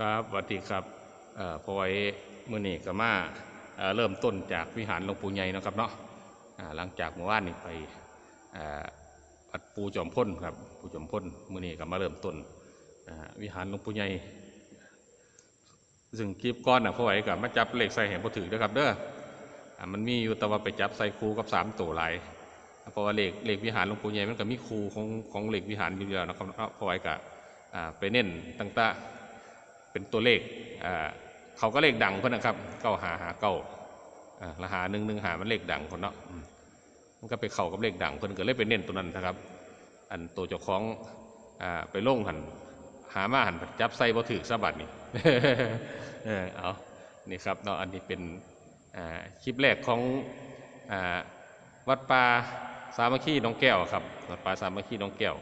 ครับสวัสดีครับเอ่อพอไว้มื่อนี้ก็มาเอ่อเริ่มต้นจากวิหารหลวงปู่ใหญ่นะครับเนาะอ่าหลังจากเมื่อวานนี้ไปอ่าวัดปูจอมพ้นครับปูจอมพ้นมื่อนี้ก็มาเริ่มต้นวิหารหลวงปู่ใหญ่ซึ่งคลิปก้อนน่ะพอไว้ก็มาจับเหลขใส่แห่งบ่ถือนะครับเด้อมันมีอยู่แต่ว่าไปจับใส่ครูกับสามตัวหลายเพราะว่าเลขเลขวิหารหลวงปู่ใหญ่มันก็มีครูของของเหลขวิหารอยู่แล้วนะครับเนาะพอไว้ก็อ่าไปเน้นต่างๆ เป็นตัวเลขเขาก็เลขดังเพิ่นนะครับเก้าหาหาเก้าละหาหนึ่งหนึ่งหามันเลขดังคนเนาะมันก็ไปเข้ากับเลขดังเพิ่นก็เลยไปเน้นตัวนั้นนะครับ อันตัวเจ้าของอไปลงหันหามาหันจับใส่บ่ถือสะบัดนี่เออเอานี่ครับเนาะอันนี้เป็นคลิปแรกของอวัดป่าสามัคคีน้องแก้วครับวัดป่าสามัคคีน้องแก้ว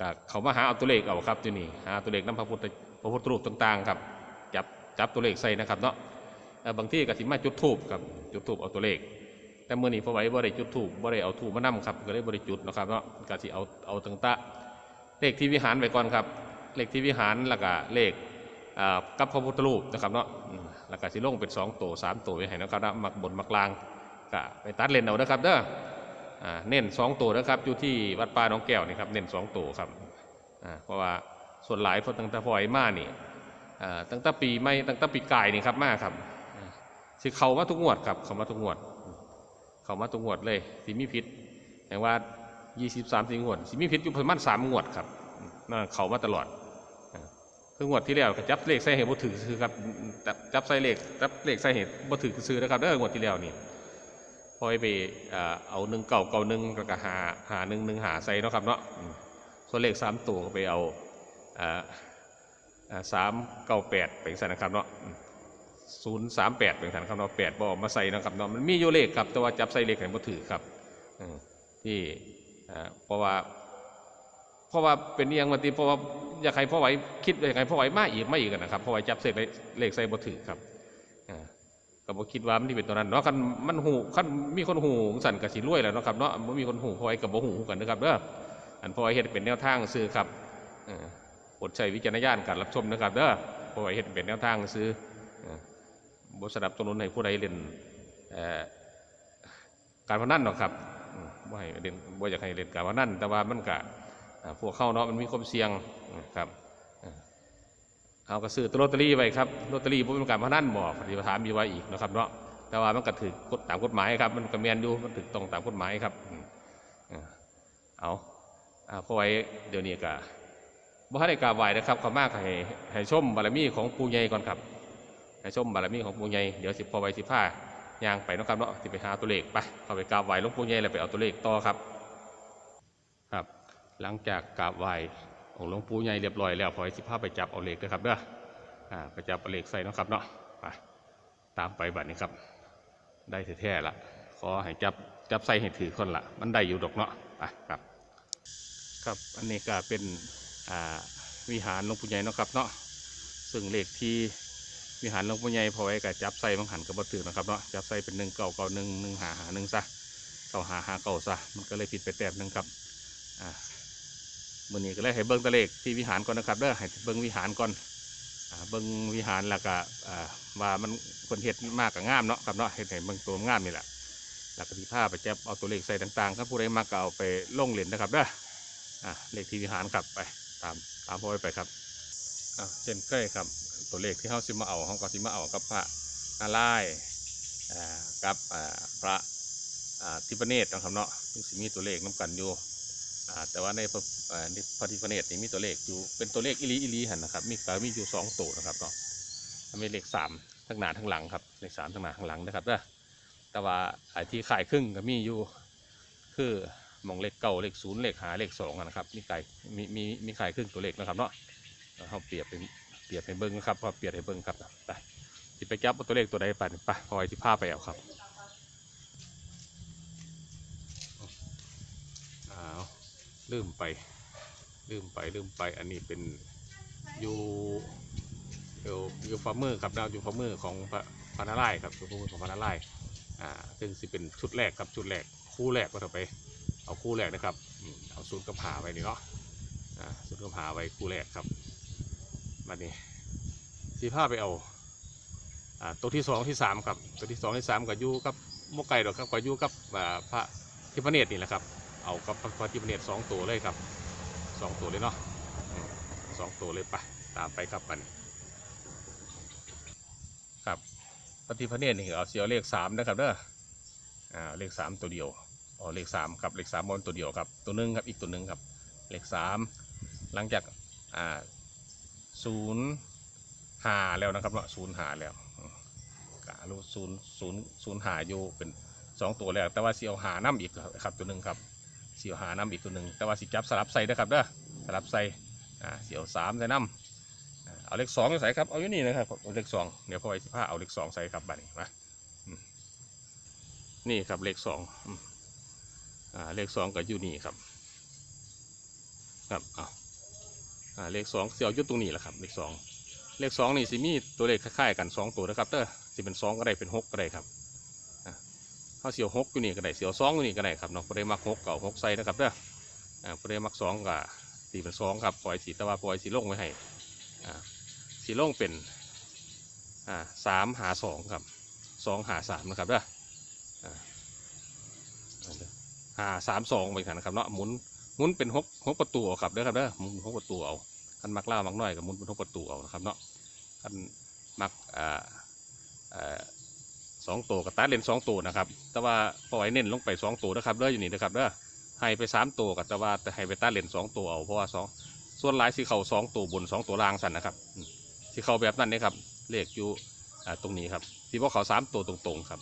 ก็เขามาหาเอาตัวเลขเอาครับที่นี่หาตัวเลขน้ำพระพุทธ พระพุทธรูปต่างๆครับจับจับตัวเลขใส่นะครับเนาะบางที่ก็สิมาจุดทูบครับจุดทูบเอาตัวเลข แต่เมื่อนี้พอไว้บ่ได้จุดทูบบ่ได้เอาทูบมานํครับก็เลยบ่ได้จุดนะครับเนาะก็สิเอาเอาตั้งตะเลขที่วิหารไว้ก่อนครับ เลขที่วิหารแล้วก็เลขกับพระพุทธรูปนะครับเนาะแล้วก็สิลงเป็นสองตัวสามตัวไว้ให้นะครับนะมักบนมักลางก็ไปตัดเลนเอานะครับเด้อเน้นสองตัวนะครับอยู่ที่วัดป่าหนองแก้วนี่ครับเน้นสองตัวครับเพราะว่า ส่วนหลายพราะตั้งแต่พอยมานี่อ่าตั้งแต่ปีไม่ตั้งแต่ปีกายนี่ครับมาครับอ่าสิเขามาทุกงวดครับ เขามาทุกงวด เขามาทุกงวดเลยสิมีพิษอย่างว่สิบสา20 30งวดสิมีพิษอยู่ประมาณสามงวดครับนั่นเขามาตลอดอ่าคืองวดที่แล้วก็จับเลขใส่เหตุบ่ถือซื้อครับจับใส่เลขจับเลขใส่เหตุบ่ถือซื้อนะครับเด้องวดที่แล้วนี่พอยไปเอาหนึ่งเก่าเก่าหนึ่งก็หาหาหนึ่งหนึ่งหาใส่เนาะครับเนาะส่วนเลขสามตัวก็ไปเอา สามเก้าแปดเป็นสันนะครับเนาะศูนย์สามแปดเป็นสันครับเนาะแปดบอกมาใส่นะครับเนาะมันมีอยู่เลขครับแต่ว่าจับใส่เลขไหนบ่ถือครับอืมที่เอ่อเพราะว่าเพราะว่าเป็นเอหยังวันทีเพราะว่าอยากให้พ่อไหวคิดอยากให้พ่อไหวมากอีกไม่อีกนะครับพ่อไหวจับเสร็จเลขใส่บ่ถือครับอ่าก็บ่คิดว่ามันที่เป็นตัวนั้นเนาะคันมันหูคันมีคนหูสั่นกับสิรวยแหล้วเนาะครับเนาะบ่มีคนหูพอไว้กับบ่หูกันนะครับเด้ออันพอไว้เฮ็ดเป็นแนวทางซื้อครับ ออโปรดใช้วิจารณญาณการรับชมนะครับเด้อเพอไว้เฮ็ดเป็นแนวทางซื้อบสนับสนุนให้ผู้ใดเล่นการพนันหรอกครับอืมบ่ให้เล่นบ่อยากให้เล่นการพนันแต่ว่ามันก็อ่าพวกเข้าเนาะมันมีความเสี่ยงครับเอากระซื้อตัวลอตเตอรี่ไว้ครับลอตเตอรี่บ่เป็นการพนันบ่ปฏิบัติถามมีไว้อีกนะครับเนาะแต่ว่ามันก็ถือกฎตามกฎหมายครับ มันก็แมนอยู่มันถูกต้องตามกฎหมายครับอืมอ่าเอาพราะไว้เดี๋ยวนี้ก็ บ่ให้ได้กราบไหว้นะครับขอมากให้ให้ชมบารมีของปู่ใหญ่ก่อนครับให้ชมบารมีของปู่ใหญ่เดี๋ยวสิพอไว้สิผ้ายางไปนะครับเนาะสิไปหาตัวเลขไปเข้าไปกราบไหว้หลวงปู่ใหญ่แล้วไปเอาตัวเลขต่อครับ ครับ หลังจากกราบไหว้องค์หลวงปู่ใหญ่เรียบร้อยแล้วพอให้สิพาไปจับเอาเลขด้วยครับเด้ออ่าไปจับเอาเลขใส่นะครับเนาะไปตามไปบัดนี้ครับ ได้แท้ๆละขอให้จับจับใส่ให้ถือคนละมันได้อยู่ดอกเนาะไปครับ ครับอันนี้ก็เป็น วิหารหลวงปู่ใหญ่เนาะครับเนาะซึ่งเลขที่วิหารหลวงปู่ใหญ่พอไว้กับจับใส่บางหันกับบถือนะครับเนาะจับใส่เป็นหนึ่งเก่าเก่าหนึ่งหนึ่งหาหาหนึ่งซะเก่าหาหาเก่าซะมันก็เลยผิดไปแต้มหนึ่งครับอ่ามื่อนี้ก็เลยให้เบิ้งตะเลขที่วิหารก่อนนะครับเด้อให้เบิ้งวิหารก่อนเบิ้งวิหารแล้วก็อ่าว่ามันคนเฮ็ดมากกับงามเนาะครับเนาะเฮ็ดให้เบิ้งตัวงามนี่แหละแล้วก็ที่ผ้าไปจับเอาตัวเลขใส่ต่างๆถ้าผู้ใดมากก็เอาไปลงเหรียญนะครับเด้ออ่าเลขที่วิหารครับไป ตามตามพ่อไปครับเช่นเคยครับ ตัวเลขที่เขาสิมาเอาเขาก็สิมาเอากับพระนารายกับพระทิพเนตรนะครับเนาะซึ่งมีตัวเลขน้กันอยู่แต่ว่าในพระพระทิพเนตรนี่มีตัวเลขอยู่เป็นตัวเลขอิลีอิลีหันนะครับมีก็มีอยู่สองตัวนะครับเนาะมีเลขสามทั้งหน้าทั้งหลังครับเลขสามทั้งหน้าทั้งหลังนะครับแต่ว่าไอ้ที่ขายครึ่งก็มีอยู่คือ มองเลขเก้าเลขศูนย์เลขหาเลขสองนะครับมีขายมีมีมีไขายครึ่งตัวเลขนะครับเนาะเขาเปรียบเป็นเปรียบให้เบิ้งนะครับพอเปรียบให้เบิ้งครับไปสิไปจับตัวเลขตัวใดไปไปคอยที่ผ้าไปเอาครับอ้าวลืมไปลืมไปลืมไปอันนี้เป็นยูยูยูฟาร์เมอร์ครับดาวยูฟาร์เมอร์ของพระพระนารายณ์ครับยูฟาร์เมอร์ของพระนารายณ์อ่าซึ่งสิเป็นชุดแรกครับชุดแรกคู่แรกก็ต่อไป เอาคู่แรกนะครับเอาศูนย์กระผาไว้นี่เนาะอ่าศูนย์กระผาไว้คู่แรกครับมาวันนี้สีผ้าไปเอาตัวที่สองที่สามครับตัวที่สองที่สามก็อยู่กับโมไก่ดอกครับก็อยู่กับพระทิพเนตรนี่แหละครับเอากับพระทิพเนตรสองตัวเลยครับสองตัวเลยเนาะสองตัวเลยไปตามไปครับมันครับพระทิพเนตรนี่เอาเสียวเลขสามนะครับเด้ออ่าเลขสามตัวเดียว อ๋อเลขสามครับเลขสามบนตัวเดียวครับ ตัวหนึ่งครับอีกตัวหนึ่งครับ เลขสามหลังจากอ่าศูนย์หาแล้วนะครับเนาะศูนย์หาแล้วกะรู้ศูนย์ศูนย์ศูนย์หาอยู่เป็นสองตัวแล้วแต่ว่าเสียวหาน้ำอีกครับตัวหนึ่งครับเสียวหาน้ำอีกตัวหนึ่งแต่ว่าสิจับสลับใส่นะครับเด้อสลับใส่อ่าเสียวสามใส่น้ำอ่าเอาเลขสองใส่ครับเอาอยู่นี่นะครับเอาเลขสองเดี๋ยวพอไว้สิผ้าเอาเลขสองใส่ครับบัดนี้มานี่ครับเลขสอง อ่าเลขสองก็อยู่นี่ครับ ครับเอาอ่าเลขสองเสียวอยุดตรงนี้แหละครับ เลขสองเลขสองนี่สิมีตัวเลขคล้ายๆกันสองตัวนะครับเด้อสิเป็นสองก็ได้เป็นหกก็ได้ครับอ่าเขาเสียวหกอยู่นี่ก็ได้เสียวสองอยู่นี่ก็ได้ครับเนาะพอได้มักหกเก่าหกใส่นะครับเด้ออ่าพอได้มักสองก็ตีเป็นสองครับปล่อยสีตะวันปล่อยสีล่งไว้ให้อ่าสีล่งเป็นอ่าสามหาสองครับสองหาสามนะครับเด้ออ่าเอาเด้ อหาสามสองไปกันนะครับเนาะหมุนหมุนเป็นหกหกประตูครับเด้อครับเด้อหมุนหกประตูเอาคันมักล่ามักน้อยกับหมุนเป็นหกประตูเอานะครับเนาะคันมักอ่าอ่าสองตัวกับตาเลนสองตัวนะครับ แต่ว่าปล่อยเน้นลงไปสองตัวนะครับเด้ออยู่นี่นะครับเด้อให้ไปสามตัวกับแต่ว่าแต่ให้ไปตาเลนสองตัวเอาเพราะว่าสองส่วนหลายสีเขาสองตัวบนสองตัวล่างสันนะครับสีเขาแบบนั้นนี่ครับเลขอยู่อ่าตรงนี้ครับที่ว่าเขาสามตัวตรงๆครับ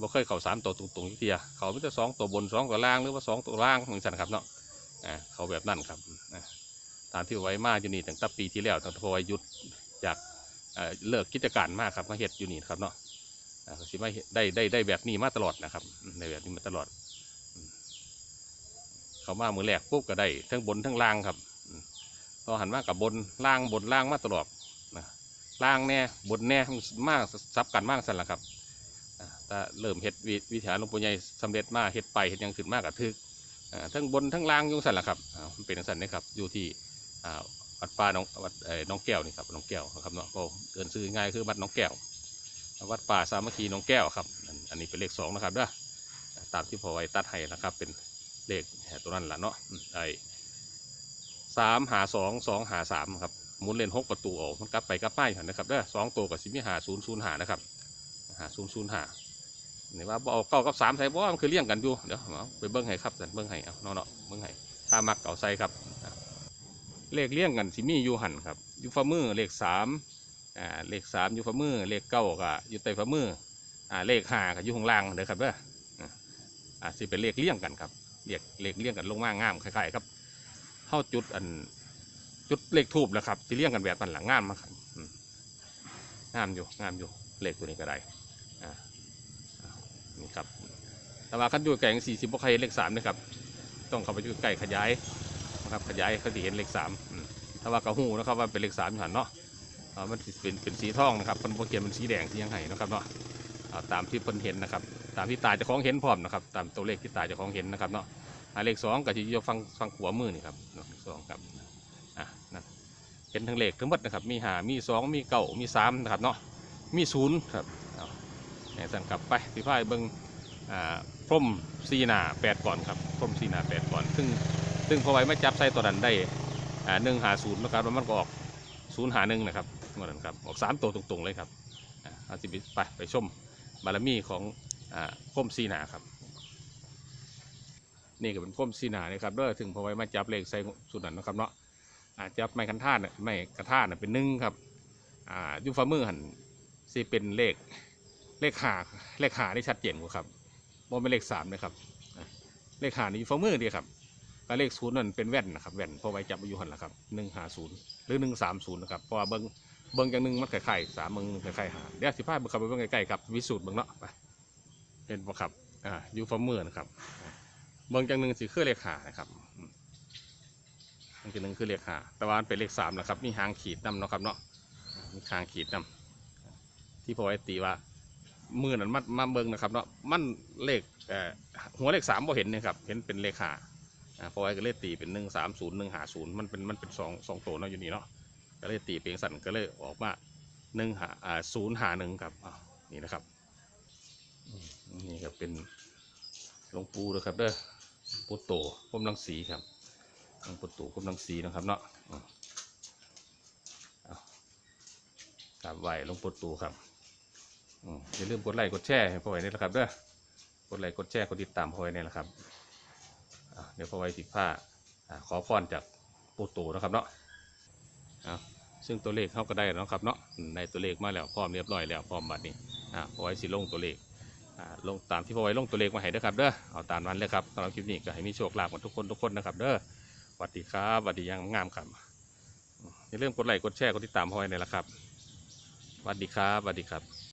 บ่เคยเข่าสามตัวตรงๆทีเดียวเขาไม่แต่สองตัวบนสองตัวล่างหรือว่าสองตัวล่างเหมือนกันครับเนาะเขาแบบนั้นครับตามที่ไว้มาอยู่นี่ตั้งแต่ปีที่แล้วตั้งแต่พออยุดจากเลิกกิจการมากครับมาเฮ็ดอยู่นี่ครับเนาะอ่าก็สิมาได้ได้ได้แบบนี้มาตลอดนะครับอืมได้แบบนี้มาตลอด เขามามือแรกปุ๊บก็ได้ทั้งบนทั้งล่างครับต่อหันมากับบนล่างบนล่างมาตลอดนะล่างแน่บนแน่มากซับกันมากสั่นละครับ อ่าเริ่มเฮ็ดวิวิถีหลวงปู่ใหญ่สำเร็จมาเฮ็ดไปเฮ็ดยังขึ้นมากกับทึกทั้งบนทั้งล่างยุ่งสันละครับมันเป็นจั่งสันนะครับอยู่ที่วัดป่าน้องวัดน้องแก้วนี่ครับน้องแก้วนะครับเนาะก็เดินซื้อง่ายคือวัดน้องแก้ว วัดป่าสามัคคีน้องแก้วครับ อันนี้เป็นเลขสองนะครับเด้อตามที่พอไว้ตัดให้นะครับ เป็นเลขตัวนั้นแหละเนาะไอ้สามหาสองสองหาสามครับหมุนเลนหกประตูออกมันกลับไปกลับมาอยู่หั่นนะครับเด้อสองตัวกับสิบมีหาศูนย์ศูนย์หานะครับ หาศูนย์ศูนย์หาเนี่ว่าเอาเก้ากับสามใส่บ่ว่ามันคือเลี้ยงกันอยู่เดี๋ยวเอาไปเบิ้งให้ครับแต่เบิ้งให้เอาเนาะเนเบิ้งให้ถ้ามักเก่าใส่ครับ เลขเลี้ยงกันสิมีอยู่หันครับอยู่ฝ่ามือเลขสามอ่าเลขสามอยู่ฝ่ามือเลขเก้าก็อยู่ใต้ฝ่ามืออ่าเลขห้าก็อยู่ข้างล่างเด้อครับเด้ออะอ่าสิเป็นเลขเลี้ยงกันครับเลขเลขเลี้ยงกันลงมางามคล้ายๆครับเข้าจุดอันจุดเลขทูบแล้วครับสิเลี้ยงกันแบบนั้นหลังงามมากครับงามอยู่งามอยู่ เลขตัวนี้ก็ได้อ่านี่ครับแต่ว่าขั้นอยู่ไก่สี่สิบบ่ใครเลขสามนะครับ ต้องเข้าไปอยู่ไก่ขยายนะครับขยายเขาจะเห็นเลขสามถ้าว่ากระหูนะครับว่าเป็นเลขสามอยู่หันเนาะมันเป็นเป็นสีทองนะครับมันโปเกียนเป็นสีแดงที่ยังไงนะครับเนาะตามที่เพิ่นเห็นนะครับ ตามที่ตาจะคล้องเห็นพร้อมนะครับ ตามตัวเลขที่ตาจะคล้องเห็นนะครับเนาะอ่าเลขสองก็จะอยู่ฟังฟังขวามือนี่ครับสองครับอะนะเห็นทั้งเลขทั้งหมดนะครับ มีหามีสองมีเก้ามีสามนะครับเนาะ มีศูนย์ครับเอาแหน่สั่นกลับไปพี่พายเบิงอ่าพร่มซีหนาแปดก่อนครับพร่มซีหนาแปดก่อน ซึ่งซึ่งพอไว้มาจับใส่ตัวนั้นได้อ่าหนึ่งหาศูนย์นะครับแล้วมันก็ออกศูนย์หาหนึ่งนะครับเมื่อนั้นครับออกสามตัวตรงๆเลยครับอ่าเอาสิไปไปชมบารมีของอ่าพร่มซีหนาครับ นี่ก็เป็นพร่มซีหนานะครับเด้อถึงพอไว้มาจับเลขใส่สุดนั้นนะครับเนาะอ่าจับไม้คันท่าน่ะไม้กระท่าน่ะเป็นหนึ่งครับอ่าอยูฟ้ามือหัน สิเป็นเลขเลขหาเลขหานี่ชัดเจนกว่าครับโมเป็นเลขสามนะครับเลขหานี่ฝ่ามือเดียวครับแล้วเลขศูนย์นั่นเป็นแว่นนะครับแว่นเพอไว้จับอยู่หันละครับหนึ่งหาศูนย์หรือหนึ่งสามศูนย์นะครับเพราะว่าเบิ้งเบิ้งอย่างหนึ่งมันคล้ายๆสามเบิ้งคล้ายๆหาเดี๋ยวสิพาเบิ้งไปเบิ้งใกล้ๆครับวิสูตรเบิ้งเนาะไปเห็นปะครับอ่าอยู่ฝ่ามือนะครับเบิ้งอย่างหนึ่งสิคือเลขหานะครับอันที่หนึ่งคือเลขหาแต่ว่ามันเป็นเลขสามนะครับมีหางขีดนำเนาะครับเนาะมีหางขีดนำ ที่พอไว้ตีว่ามือนั้นมามาเบิ่งนะครับเนาะมันเลขเอ่อหัวเลขสามบ่เห็นเนะครับเห็นเป็นเลขหาอ่าพระไว้ก็เลขตีเป็นหนึ่งสามศูนย์หนึ่งหาศูนย์มันเป็นมันเป็นสองสองตัวเนาะอยู่นี่เนาะก็เลยตีเป็นสันก็เลยออกมาหนึ่งหาอ่าศูนย์หาหนึ่งครับอ้าวนี่นะครับนี่ก็เป็นหลวงปู่นะครับเด้อปูโตพรหมรังสีครับหลวงปู่โตพรหมรังสีนะครับเนาะอืมเอากราบไหวหลวงปู่โตครับ อย่าลืมกดไลค์กดแชร์ให้พ่อไว้นี่แหละครับเด้อกดไลค์กดแชร์กดติดตามพ่อไว้นี่แหละครับเดี๋ยวพ่อไว้สิดผ้าขอพรจากปู่โตนะครับเนาะซึ่งตัวเลขเขาก็ได้แล้วเนะครับเนาะอืมได้ตัวเลขมาแล้วพร้อมเรียบร้อยแล้วพร้อมบัดนี้อ่าพอไว้สิลงตัวเลขลงตามที่พอไว้ลงตัวเลขมาให้ด้อครับเด้อเอาตามนั้นเลยครับสำหรับคลิปนี้ก็ให้มีโชคลาภกันทุกคนทุกคนนะครับเด้อสวัสดีครับสวัสดียังงามครับอย่าลืมกดไลค์กดแชร์กดติดตามพ่อไว้นี่แหละครับสวัสดีครับสวัสดีครับ